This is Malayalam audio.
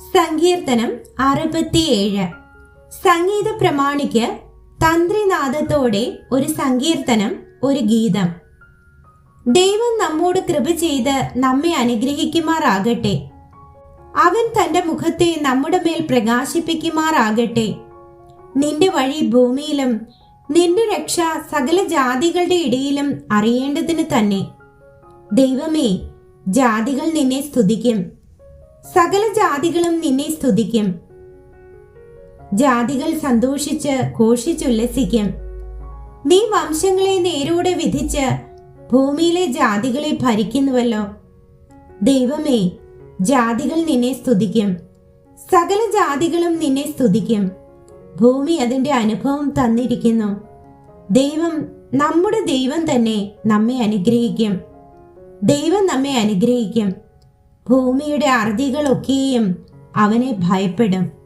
സങ്കീർത്തനം അറുപത്തിയേഴ്. സംഗീത പ്രമാണിക്ക് തന്ത്രിനാദത്തോടെ ഒരു സങ്കീർത്തനം ഒരു ഗീതം. ദൈവം നമ്മോട് കൃപ ചെയ്ത് നമ്മെ അനുഗ്രഹിക്കുമാറാകട്ടെ. അവൻ തന്റെ മുഖത്തെ നമ്മുടെ മേൽ പ്രകാശിപ്പിക്കുമാറാകട്ടെ. നിന്റെ വഴി ഭൂമിയിലും നിന്റെ രക്ഷ സകല ജാതികളുടെ ഇടയിലും അറിയേണ്ടതിന് തന്നെ. ദൈവമേ ജാതികൾ നിന്നെ സ്തുതിക്കും. സകല ജാതികളും നിന്നെ സ്തുതിക്കും. ജാതികൾ സന്തോഷിച്ച് ഘോഷിച്ചുല്ലസിക്കും. നീ വംശങ്ങളെ നേരോടെ വിധിച്ച് ഭൂമിയിലെ ജാതികളെ ഭരിക്കുന്നുവല്ലോ. ദൈവമേ ജാതികൾ നിന്നെ സ്തുതിക്കും. സകല ജാതികളും നിന്നെ സ്തുതിക്കും. ഭൂമി അതിന്റെ അനുഭവം തന്നിരിക്കുന്നു. ദൈവം നമ്മുടെ ദൈവം തന്നെ നമ്മെ അനുഗ്രഹിക്കും. ദൈവം നമ്മെ അനുഗ്രഹിക്കും. ഭൂമിയുടെ അറുതികളൊക്കെയും അവനെ ഭയപ്പെടും.